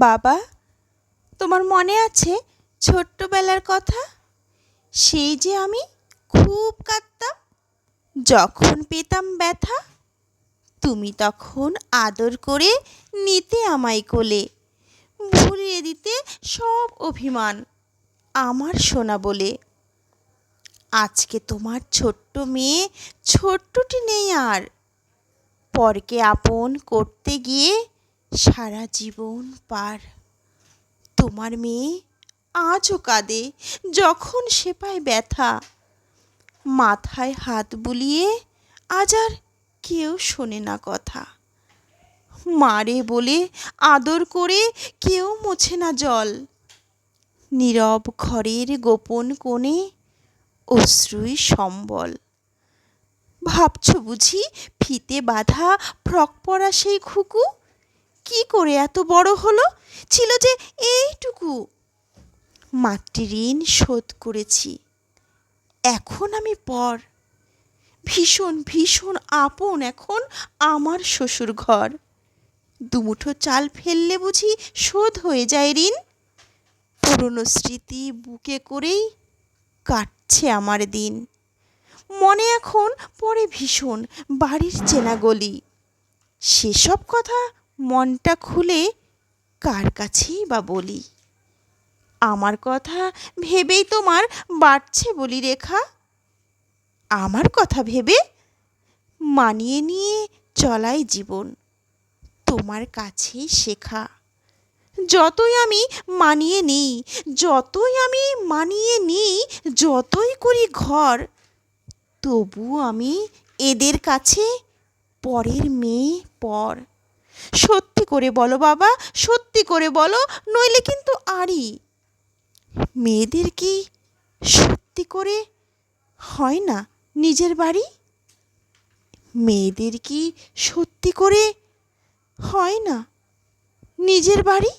বাবা, তোমার মনে আছে ছোট্টবেলার কথা? সেই যে আমি খুব কাঁদতাম, যখন পেতাম ব্যথা। তুমি তখন আদর করে নিতে আমায় কোলে, ভুলিয়ে দিতে সব অভিমান আমার সোনা বলে। আজকে তোমার ছোট্ট মেয়ে ছোট্টটি নেই আর। পরকে আপন করতে গিয়ে সারা জীবন পার। তোমার মেয়ে আজও কাঁদে যখন সে পায় ব্যথা। মাথায় হাত বুলিয়ে আজ আর কেউ শোনে না কথা। মারে বলে আদর করে কেউ মোছে না জল। নীরব ঘরের গোপন কোণে অশ্রুই সম্বল। ভাবছ বুঝি ফিতে বাঁধা ফ্রক পরা সেই খুকু? কি করে এত বড় হলো? ছিল যে এইটুকু। মাতৃ ঋণ শোধ করেছি। এখন আমি পর। ভীষণ ভীষণ আপন এখন আমার শ্বশুর ঘর দুমুঠো চাল ফেললে বুঝি শোধ হয়ে যায় ঋণ? পুরনো স্মৃতি বুকে করেই কাটছে আমার দিন। মনে এখন পরে ভীষণ বাড়ির চেনা গলি। সেসব কথা মনটা খুলে কার কাছেই বা বলি? আমার কথা ভেবেই তোমার বাড়ছে বলি রেখা। আমার কথা ভেবে মানিয়ে নিয়ে চলাই জীবন, তোমার কাছেই শেখা। যতই আমি মানিয়ে নিই, যতই আমি মানিয়ে নিই, যতই করি ঘর তবু আমি এদের কাছে পরের মেয়ে পর। সত্যি করে বলো বাবা, সত্যি করে বলো, নইলে কিন্তু আরই মেয়েদের কি সত্যি করে হয় না নিজের বাড়ি? মেয়েদের কি সত্যি করে হয় না নিজের বাড়ি?